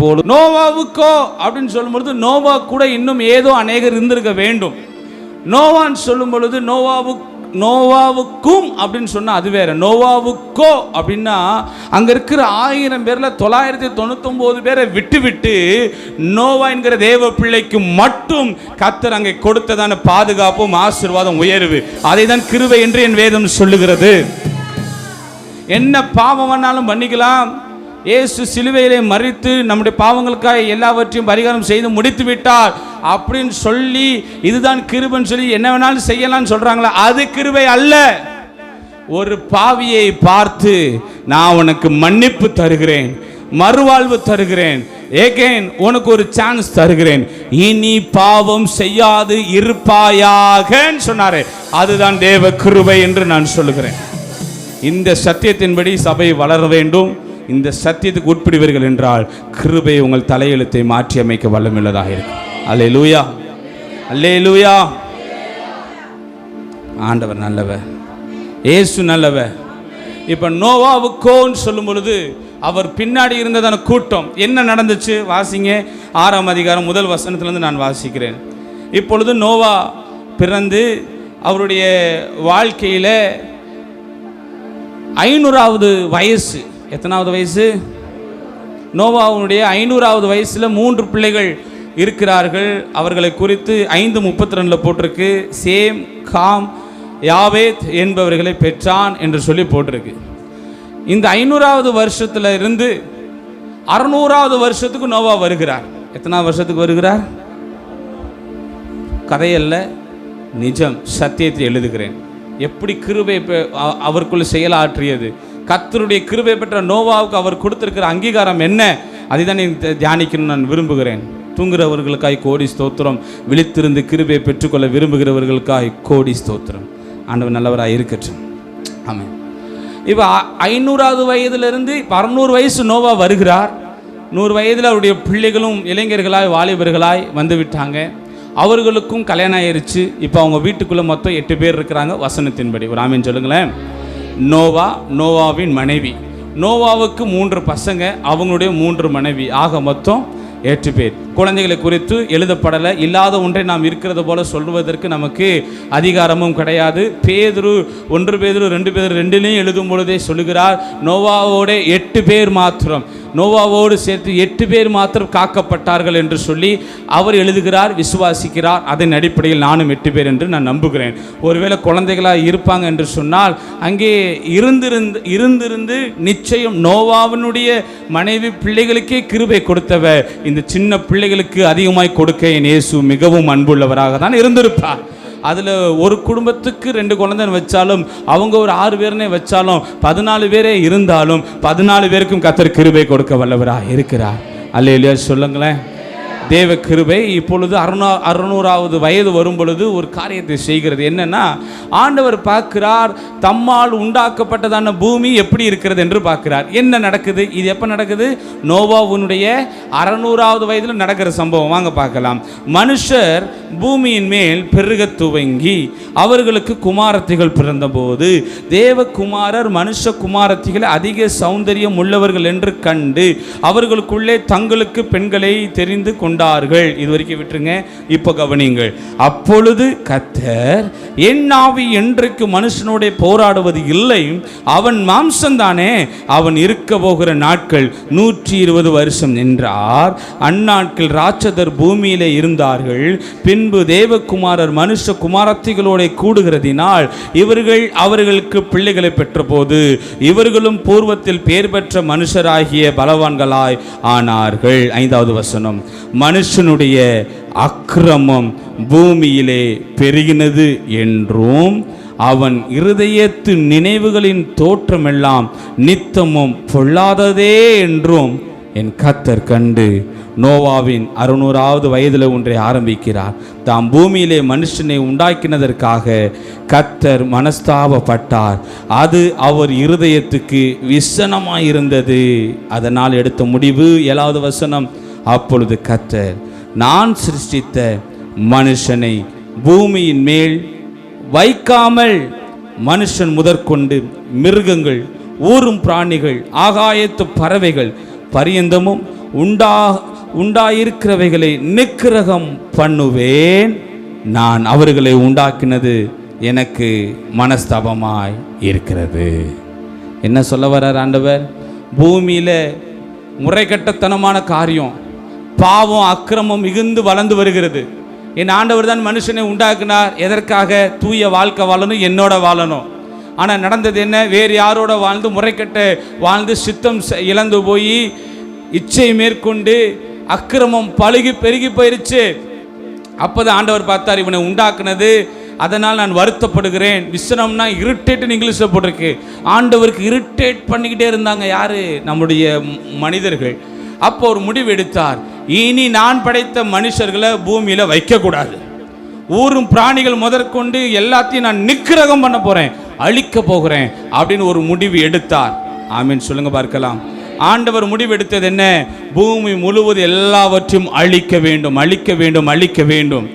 போலும். நோவாவுக்கோ அப்படின்னு சொல்லும்பொழுது நோவா கூட இன்னும் ஏதோ அநேகர் இருந்திருக்க வேண்டும். நோவான்னு சொல்லும் பொழுது நோவாவு நோவாவுக்கும் அப்படின்னு சொன்னால் அது வேற. நோவாவுக்கோ அப்படின்னா அங்கே இருக்கிற ஆயிரம் பேரில் தொள்ளாயிரத்தி தொண்ணூத்தொம்போது பேரை விட்டு விட்டு நோவா என்கிற தேவ பிள்ளைக்கு மட்டும் கத்தர் அங்கே கொடுத்ததான பாதுகாப்பும் ஆசீர்வாதம் உயர்வு. அதை தான் கிருவை என்று என் வேதம் சொல்லுகிறது. என்ன பாவம் வேணாலும் பண்ணிக்கலாம். இயேசு சிலுவையிலே மறித்து நம்முடைய பாவங்களுக்காக எல்லாவற்றையும் பரிகாரம் செய்து முடித்து விட்டார். அப்படின்னு சொல்லி இதுதான் கிருபைன்னு சொல்லி என்ன வேணாலும் செய்யலாம்னு சொல்றாங்களா? அது கிருபை அல்ல. ஒரு பாவியை பார்த்து நான் உனக்கு மன்னிப்பு தருகிறேன் மறுவாழ்வு தருகிறேன். ஏகேன் உனக்கு ஒரு சான்ஸ் தருகிறேன். இனி பாவம் செய்யாது இருப்பாயாக சொன்னாரு. அதுதான் தேவ கிருபை என்று நான் சொல்லுகிறேன். இந்த சத்தியத்தின்படி சபை வளர வேண்டும். இந்த சத்தியத்துக்கு உட்படுவீர்கள் என்றால் கிருபை உங்கள் தலையெழுத்தை மாற்றி அமைக்க வல்லமுள்ளதாக இருக்கும். அல்லே லூயா அல்லே லூயா ஆண்டவர் நல்லவர். ஏசு நல்லவர். இப்போ நோவாவுக்கோன்னு சொல்லும் பொழுது அவர் பின்னாடி இருந்ததான கூட்டம். என்ன நடந்துச்சு? வாசிங்க. ஆறாம் அதிகாரம் முதல் வசனத்திலிருந்து நான் வாசிக்கிறேன். இப்பொழுது நோவா பிறந்து அவருடைய வாழ்க்கையில் ஐநூறாவது வயசு. எத்தனாவது வயசு? நோவாவுடைய ஐநூறாவது வயசில் மூன்று பிள்ளைகள் இருக்கிறார்கள். அவர்களை குறித்து ஐந்து முப்பத்தி ரெண்டில் போட்டிருக்கு. சேம் காம் யாவேத் என்பவர்களை பெற்றான் என்று சொல்லி போட்டிருக்கு. இந்த ஐநூறாவது வருஷத்துல இருந்து அறுநூறாவது வருஷத்துக்கு நோவா வருகிறார். எத்தனாவது வருஷத்துக்கு வருகிறார்? கதையல்ல நிஜம் சத்தியத்தை எழுதுகிறேன். எப்படி கிருபை பெ- செயலாற்றியது? கத்தருடைய கிருபை பெற்ற நோவாவுக்கு அவர் கொடுத்திருக்கிற அங்கீகாரம் என்ன? அதை தான் தியானிக்கணும்னு நான் விரும்புகிறேன். தூங்குறவர்களுக்காய் கோடி ஸ்தோத்திரம். விழித்திருந்து கிருபை பெற்றுக்கொள்ள விரும்புகிறவர்களுக்காய் கோடி ஸ்தோத்திரம். ஆண்டவர் நல்லவராக இருக்கட்டும். ஆமாம் இப்போ ஐநூறாவது வயதிலிருந்து இப்போ அறுநூறு வயசு நோவா வருகிறார். நூறு வயதில் அவருடைய பிள்ளைகளும் இளைஞர்களாய் வாலிபர்களாய் வந்து விட்டாங்க. அவர்களுக்கும் கல்யாணம் ஆயிடுச்சு இப்போ அவங்க வீட்டுக்குள்ளே மொத்தம் எட்டு பேர் இருக்கிறாங்க. வசனத்தின்படி. ஒரு ஆமீன் சொல்லுங்களேன். நோவா நோவாவின் மனைவி. நோவாவுக்கு மூன்று பசங்க அவங்களுடைய மூன்று மனைவி. ஆக மொத்தம் எட்டு பேர். குழந்தைகளை குறித்து எழுதப்படலை. இல்லாத ஒன்றை நாம் இருக்கிறது போல சொல்வதற்கு நமக்கு அதிகாரமும் கிடையாது. பேதுரு ஒன்று பேதுரு ரெண்டு பேர் ரெண்டுலேயும் எழுதும் பொழுதே சொல்லுகிறார் நோவாவோட எட்டு பேர் மாத்திரம். நோவாவோடு சேர்த்து எட்டு பேர் மாத்திரம் காக்கப்பட்டார்கள் என்று சொல்லி அவர் எழுதுகிறார் விசுவாசிக்கிறார். அதன் அடிப்படையில் நானும் எட்டு பேர் என்று நான் நம்புகிறேன். ஒருவேளை குழந்தைகளாக இருப்பாங்க என்று சொன்னால் அங்கே இருந்திருந்து இருந்திருந்து நிச்சயம் நோவாவினுடைய மனைவி பிள்ளைகளுக்கே கிருபை கொடுத்தவர். இந்த சின்ன பிள்ளைகளுக்கு அதிகமாய் கொடுக்க என் இயேசு மிகவும் அன்புள்ளவராக தான் இருந்திருப்பார். அதில் ஒரு குடும்பத்துக்கு ரெண்டு குழந்தைன்னு வச்சாலும் அவங்க ஒரு ஆறு பேர்னே வச்சாலும் பதினாலு பேரே இருந்தாலும் பதினாலு பேருக்கும் கத்தர் கிருபை கொடுக்க வல்லவராக இருக்கிறார். அல்ல இல்லையா சொல்லுங்களேன். தேவ கிருபை இப்பொழுது அறுநூ அறுநூறாவது வயது வரும் பொழுது ஒரு காரியத்தை செய்கிறது. என்னன்னா ஆண்டவர் பார்க்கிறார் தம்மால் உண்டாக்கப்பட்டதான பூமி எப்படி இருக்கிறது என்று பார்க்கிறார். என்ன நடக்குது? இது எப்போ நடக்குது? நோவாவுனுடைய அறநூறாவது வயதில் நடக்கிற சம்பவம். வாங்க பார்க்கலாம். மனுஷர் பூமியின் மேல் பெருக துவங்கி அவர்களுக்கு குமாரத்திகள் பிறந்தபோது தேவகுமாரர் மனுஷ குமாரத்திகள் அதிக சௌந்தரியம் உள்ளவர்கள் என்று கண்டு அவர்களுக்குள்ளே தங்களுக்கு பெண்களை தெரிந்து கொண்டார்கள். இது வரைக்கும் விட்டுருங்க. இப்போ கவனியுங்கள். அப்பொழுது கத்தர் என் ஆவி என்றைக்கு மனுஷனோட போராடுவது இல்லை அவன் மாம்சம்தானே அவன் இருக்க போகிற நாட்கள் நூற்றி இருபது வருஷம் என்றார். அந்நாட்கள் ராட்சதர் பூமியிலே இருந்தார்கள். பின்பு தேவகுமாரர் மனுஷ குமாரத்திகளோட கூடுகிறதினால் இவர்கள் அவர்களுக்கு பிள்ளைகளை பெற்றபோது இவர்களும் பூர்வத்தில் பேர் பெற்ற மனுஷராகிய பலவான்களாய் ஆனார்கள். ஐந்தாவது வசனம். மனுஷனுடைய அக்கிரமம் பூமியிலே பெருகினது என்றும் அவன் இருதயத்து நினைவுகளின் தோற்றமெல்லாம் நித்தமும் பொல்லாததே என்றும் என் கத்தர் கண்டு நோவாவின் அறுநூறாவது வயதில் ஒன்றை ஆரம்பிக்கிறார். தாம் பூமியிலே மனுஷனை உண்டாக்கினதற்காக கத்தர் மனஸ்தாபப்பட்டார். அது அவர் இருதயத்துக்கு விசனமாயிருந்தது. அதனால் எடுத்த முடிவு ஏழாவது வசனம் அப்பொழுது கத்தர் நான் சிருஷ்டித்த மனுஷனை பூமியின் மேல் வைக்காமல் மனுஷன் முதற்கொண்டு மிருகங்கள் ஊறும் பிராணிகள் ஆகாயத்து பறவைகள் பரியந்தமும் உண்டா உண்டாயிருக்கிறவைகளை நிக்கிரகம் பண்ணுவேன். நான் அவர்களை உண்டாக்கினது எனக்கு மனஸ்தாபமாய் இருக்கிறது. என்ன சொல்ல வர்றார் ஆண்டவர்? பூமியில் முறைகட்டத்தனமான காரியம். பாவம் அக்கிரமம் மிகுந்து வளர்ந்து வருகிறது. என் ஆண்டவர் தான் மனுஷனை உண்டாக்குனார். எதற்காக? தூய வாழ்க்கை வாழணும் என்னோட வாழணும். ஆனால் நடந்தது என்ன? வேறு யாரோட வாழ்ந்து முறைக்கட்ட வாழ்ந்து சித்தம் இழந்து போய் இச்சை மேற்கொண்டு அக்கிரமம் பழுகி பெருகி போயிருச்சு. அப்போதான் ஆண்டவர் பார்த்தார் இவனை உண்டாக்குனது. அதனால் நான் வருத்தப்படுகிறேன். விசனம்னா இரிட்டேட்னு இங்கிலீஷில் போட்டிருக்கு. ஆண்டவருக்கு இரிட்டேட் பண்ணிக்கிட்டே இருந்தாங்க யாரு? நம்முடைய மனிதர்கள். அப்போ ஒரு முடிவு எடுத்தார். இனி நான் படைத்த மனுஷர்களை பூமியில் வைக்கக்கூடாது. ஊரும் பிராணிகள் முதற்கொண்டு எல்லாத்தையும் நான் நிக்கிரகம் பண்ண போகிறேன் அழிக்க போகிறேன் அப்படின்னு ஒரு முடிவு எடுத்தார். ஆமீன். சொல்லுங்க பார்க்கலாம். ஆண்டவர் முடிவு எடுத்தது என்ன? பூமி முழுவதும் எல்லாவற்றையும் அழிக்க வேண்டும் அழிக்க வேண்டும் அழிக்க வேண்டும்.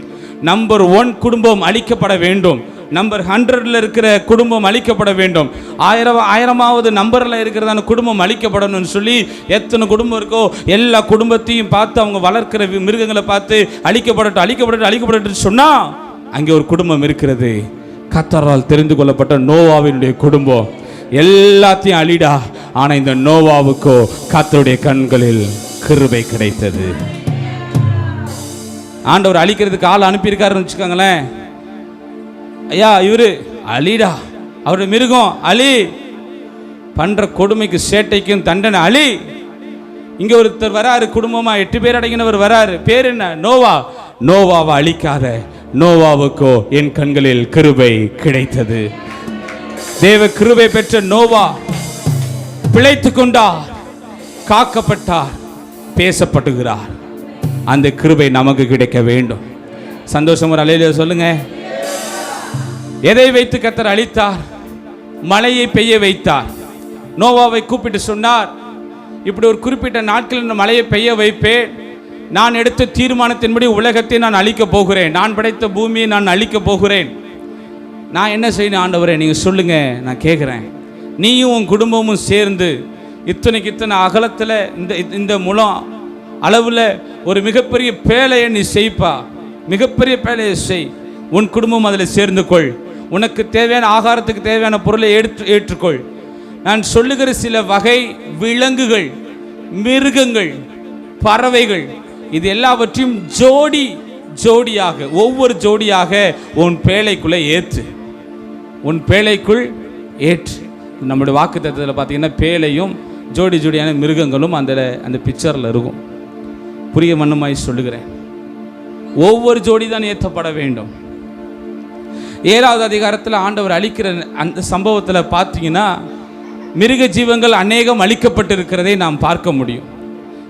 நம்பர் ஒன் குடும்பம் அழிக்கப்பட வேண்டும். நம்பர் ஹண்ட்ரட்ல இருக்கிற குடும்பம் அழிக்கப்பட வேண்டும். ஆயிரம் ஆயிரமாவது நம்பர்ல இருக்கிறதான குடும்பம் அழிக்கப்படணும்னு சொல்லி எத்தனை குடும்பம் இருக்கோ எல்லா குடும்பத்தையும் பார்த்து அவங்க வளர்க்கிற வி- மிருகங்களை பார்த்து அழிக்கப்படட்டும் அழிக்கப்படட்டும் அழிக்கப்படட்டும் சொன்னா அங்கே ஒரு குடும்பம் இருக்கிறது. கத்தரால் தெரிந்து கொள்ளப்பட்ட நோவாவினுடைய குடும்பம். எல்லாத்தையும் அழிடா. ஆனால் இந்த நோவாவுக்கோ கத்தருடைய கண்களில் கிருபை கிடைத்தது. ஆண்டவர் அழிக்கிறதுக்கு ஆள் அனுப்பியிருக்காருன்னு வச்சுக்கோங்களேன். ஐயா இவரு அலிடா. அவருடைய மிருகம் அலி. பண்ற கொடுமைக்கு சேட்டைக்கும் தண்டனை அலி. இங்க ஒருத்தர் வராரு குடும்பமா எட்டு பேர் அடங்கினவர் வராரு. பேர் என்ன? நோவா. நோவாவை அழிக்காத. நோவாவுக்கோ என் கண்களில் கிருபை கிடைத்தது. தேவ கிருபை பெற்ற நோவா பிழைத்து கொண்டார். காக்கப்பட்டார். பேசப்படுகிறார் அந்த கிருபை நமக்கு கிடைக்க வேண்டும். சந்தோஷம் ஒரு அலையில சொல்லுங்க. எதை வைத்து கத்தர் அழித்தார்? மழையை பெய்ய வைத்தார். நோவாவை கூப்பிட்டு சொன்னார் இப்படி ஒரு குறிப்பிட்ட நாட்களில் இந்த மழையை பெய்ய வைப்பேன். நான் எடுத்த தீர்மானத்தின்படி உலகத்தை நான் அழிக்கப் போகிறேன். நான் படைத்த பூமியை நான் அழிக்கப் போகிறேன். நான் என்ன செய்யணும் ஆண்டவரே நீங்கள் சொல்லுங்க நான் கேட்குறேன் நீயும் உன் குடும்பமும் சேர்ந்து இத்தனைக்கு இத்தனை அகலத்தில் இந்த இந்த முலம் அளவில் ஒரு மிகப்பெரிய பேழையை நீ செய்ப்பா. மிகப்பெரிய பேழையை செய். உன் குடும்பம் அதில் சேர்ந்து கொள். உனக்கு தேவையான ஆகாரத்துக்கு தேவையான பொருளை ஏற்று ஏற்றுக்கொள். நான் சொல்லுகிற சில வகை விலங்குகள் மிருகங்கள் பறவைகள் இது எல்லாவற்றையும் ஜோடி ஜோடியாக ஒவ்வொரு ஜோடியாக உன் பேழைக்குள்ளே ஏற்று. உன் பேழைக்குள் ஏற்று. நம்முடைய வாக்கு தத்துவத்தில் பார்த்தீங்கன்னா பேழையும் ஜோடி ஜோடியான மிருகங்களும் அந்த அந்த பிக்சரில் இருக்கும். புரிய மண்ணுமாய் சொல்லுகிறேன். ஒவ்வொரு ஜோடி தான் ஏற்றப்பட வேண்டும். ஏழாவது அதிகாரத்தில் ஆண்டவர் அழிக்கிற அந்த சம்பவத்தில் பார்த்தீங்கன்னா மிருக ஜீவங்கள் அநேகம் அழிக்கப்பட்டிருக்கிறதை நாம் பார்க்க முடியும்.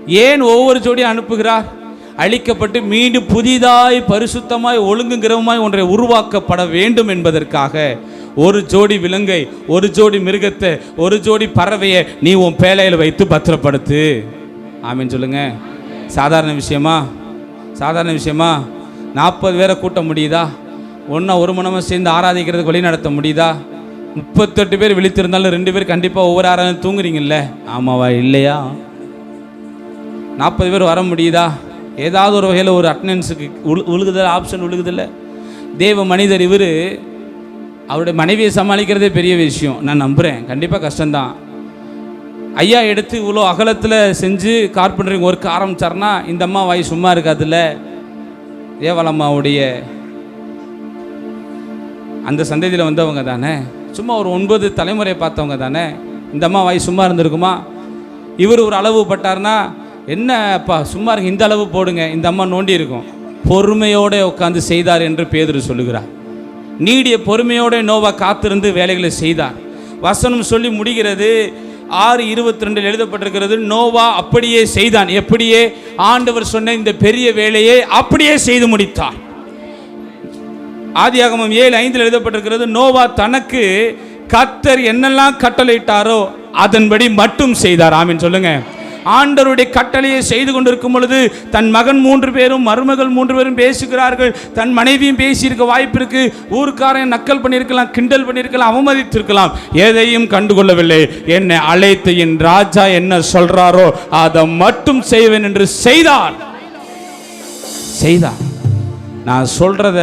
ஏன் ஒவ்வொரு ஜோடி அனுப்புகிறார்? அழிக்கப்பட்டு மீண்டும் புதிதாய் பரிசுத்தமாய் ஒழுங்குங்கிறமாய் ஒன்றை உருவாக்கப்பட வேண்டும் என்பதற்காக. ஒரு ஜோடி விலங்கை ஒரு ஜோடி மிருகத்தை ஒரு ஜோடி பறவையை நீ உன் பேழையில் வைத்து பத்திரப்படுத்து. ஆமின்னு சொல்லுங்க. சாதாரண விஷயமா? சாதாரண விஷயமா? நாற்பது பேரை கூட்ட முடியுதா? ஒன்றா ஒரு மனமாக சேர்ந்து ஆராதிக்கிறதுக்கு வழி நடத்த முடியுதா? முப்பத்தெட்டு பேர் விழித்திருந்தாலும் ரெண்டு பேர் கண்டிப்பாக ஒவ்வொரு ஆராதனை தூங்குறீங்கல்ல? ஆமாவா இல்லையா? நாற்பது பேர் வர முடியுதா? ஏதாவது ஒரு வகையில் ஒரு அட்டண்டன்ஸுக்கு உழு உழுகுதல் ஆப்ஷன் உழுகுதில்ல? தேவ மனிதர் இவர் அவருடைய மனைவியை சமாளிக்கிறதே பெரிய விஷயம். நான் நம்புகிறேன் கண்டிப்பாக கஷ்டம்தான். ஐயா எடுத்து இவ்வளோ அகலத்தில் செஞ்சு கார்பெண்டரிங் ஒர்க் ஆரம்பிச்சார்னா இந்த அம்மா வாய் சும்மா இருக்காதுல்ல? தேவலம்மாவுடைய அந்த சந்ததியில் வந்தவங்க தானே? சும்மா ஒரு ஒன்பது தலைமுறை பார்த்தவங்க தானே? இந்த அம்மா வாய் சும்மா இருந்திருக்குமா? இவர் ஒரு அளவு பட்டார்னா என்னப்பா சும்மா இருங்க இந்த அளவு போடுங்க இந்த அம்மா நோண்டி இருக்கும். பொறுமையோடு உட்காந்து செய்தார் என்று பேதர் சொல்லுகிறார். நீடிய பொறுமையோட நோவா காத்திருந்து வேலைகளை செய்தார். வசனம் சொல்லி முடிகிறது. ஆறு இருபத்தி ரெண்டில் எழுதப்பட்டிருக்கிறது நோவா அப்படியே செய்தான். எப்படியே ஆண்டவர் சொன்ன இந்த பெரிய வேலையை அப்படியே செய்து முடித்தார். ஆதியாகமம் ஏழு ஐந்தில் எழுதப்பட்டிருக்கிறது நோவா தனக்கு கத்தர் என்னெல்லாம் கட்டளையிட்டாரோ அதன்படி மட்டும் செய்தார். ஆமின். சொல்லுங்க. ஆண்டவருடைய கட்டளையை செய்து கொண்டிருக்கும் பொழுது தன் மகன் மூன்று பேரும் மருமகள் மூன்று பேரும் பேசுகிறார்கள். தன் மனைவியும் பேசியிருக்க வாய்ப்பு இருக்கு. ஊருக்காரன் நக்கல் பண்ணியிருக்கலாம் கிண்டல் பண்ணியிருக்கலாம் அவமதித்திருக்கலாம். எதையும் கண்டுகொள்ளவில்லை. என்னை அழைத்து என் ராஜா என்ன சொல்றாரோ அதை மட்டும் செய்வேன் என்று செய்தார். செய்தார். நான் சொல்றத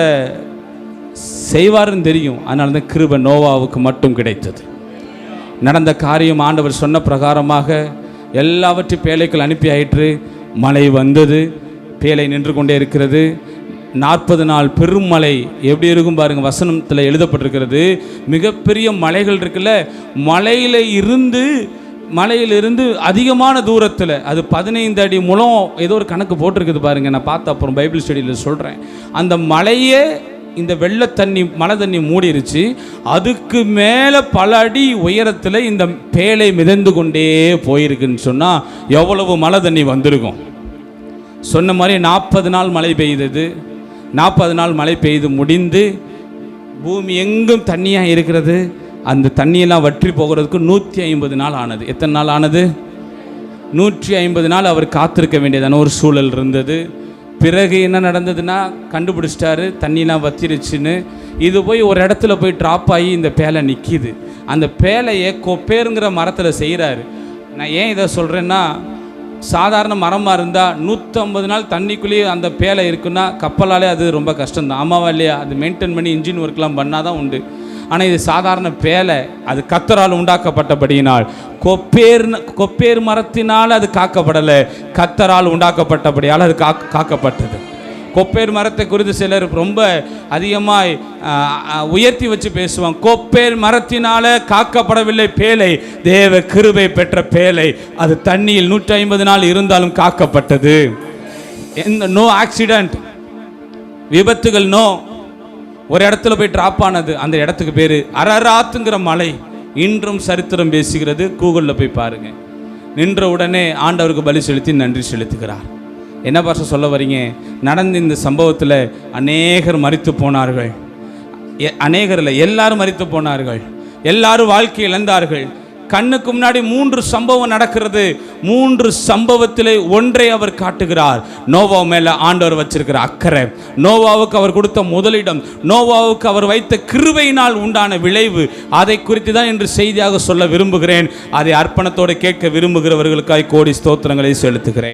செய்வாருன்னு தெரியும். அதனால தான் கிருப நோவாவுக்கு மட்டும் கிடைத்தது. நடந்த காரியம் ஆண்டவர் சொன்ன பிரகாரமாக எல்லாவற்றையும் பேழைக்குள் அனுப்பி ஆயிற்று. மழை வந்தது பேழை நின்று கொண்டே இருக்கிறது. நாற்பது நாள் பெரும் மலை எப்படி இருக்கும் பாருங்க வசனத்தில் எழுதப்பட்டிருக்கிறது. மிகப்பெரிய மலைகள் இருக்குல்ல மலையில் இருந்து மலையிலிருந்து அதிகமான தூரத்தில் அது பதினைந்து அடி முலம் ஏதோ ஒரு கணக்கு போட்டிருக்குது பாருங்க நான் பார்த்த அப்புறம் பைபிள் ஸ்டடியில் சொல்கிறேன் அந்த மலையே இந்த வெள்ள தண்ணி மழை தண்ணி மூடிருச்சு. அதுக்கு மேலே பல அடி உயரத்தில் இந்த பேழை மிதந்து கொண்டே போயிருக்குன்னு சொன்னால் எவ்வளவு மழை தண்ணி வந்திருக்கும்? சொன்ன மாதிரி நாற்பது நாள் மழை பெய்தது. நாற்பது நாள் மழை பெய்து முடிந்து பூமி எங்கும் தண்ணியாக இருக்கிறது. அந்த தண்ணியெல்லாம் வற்றி போகிறதுக்கு நூற்றி ஐம்பது நாள் ஆனது. எத்தனை நாள் ஆனது? நூற்றி ஐம்பது நாள் அவர் காத்திருக்க வேண்டியதான ஒரு சூழல் இருந்தது. பிறகு என்ன நடந்ததுன்னா கண்டுபிடிச்சிட்டாரு தண்ணிலாம் வத்திருச்சுன்னு. இது போய் ஒரு இடத்துல போய் ட்ராப் ஆகி இந்த பேலை நிற்கிது அந்த பேலையை கொப்பேருங்கிற மரத்தில் செய்கிறாரு நான் ஏன் இதை சொல்கிறேன்னா சாதாரண மரமாக இருந்தால் நூற்றம்பது நாள் தண்ணிக்குள்ளேயே அந்த பேலை இருக்குன்னா கப்பலாலே அது ரொம்ப கஷ்டம்தான். ஆமாவா இல்லையா? அது மெயின்டைன் பண்ணி இன்ஜின் ஒர்க்லாம் பண்ணால் தான் உண்டு. ஆனால் இது சாதாரண பேலை அது கத்தரால் உண்டாக்கப்பட்டபடியினால். கொப்பேர் கொப்பேர் மரத்தினால் அது காக்கப்படலை. கத்தரால் உண்டாக்கப்பட்டபடியால் அது காக் காக்கப்பட்டது. கொப்பேர் மரத்தை குறித்து சிலர் ரொம்ப அதிகமாய் உயர்த்தி வச்சு பேசுவாங்க. கொப்பேர் மரத்தினால காக்கப்படவில்லை பேலை. தேவ கிருபை பெற்ற பேலை. அது தண்ணியில் நூற்றி ஐம்பது நாள் இருந்தாலும் காக்கப்பட்டது. எந்த நோ ஆக்சிடென்ட். விபத்துகள் நோ ஒரு இடத்துல போய் ட்ராப் ஆனது அந்த இடத்துக்கு பேர் அரராத்துங்கிற மலை. இன்றும் சரித்திரம் பேசுகிறது கூகுளில் போய் பாருங்க. நின்ற உடனே ஆண்டவருக்கு பலி செலுத்தி நன்றி செலுத்துகிறார். என்ன பாஷை சொல்ல வரீங்க? நடந்த இந்த சம்பவத்தில் அநேகர் மறித்து போனார்கள். எ- அநேகர் இல்லை எல்லாரும் மறித்து போனார்கள். எல்லாரும் வாழ்க்கை இழந்தார்கள். கண்ணுக்கு முன்னாடி மூன்று சம்பவம் நடக்கிறது. மூன்று சம்பவத்திலே ஒன்றை அவர் காட்டுகிறார். நோவா மேல ஆண்டவர் வச்சிருக்கிற அக்கறை. நோவாவுக்கு அவர் கொடுத்த முதலிடம் நோவாவுக்கு அவர் வைத்த கிருவையினால் உண்டான விளைவு அதை குறித்து தான் இன்று செய்தியாக சொல்ல விரும்புகிறேன். அதை அர்ப்பணத்தோடு கேட்க விரும்புகிறவர்களுக்காய் கோடி ஸ்தோத்திரங்களை செலுத்துகிறேன்.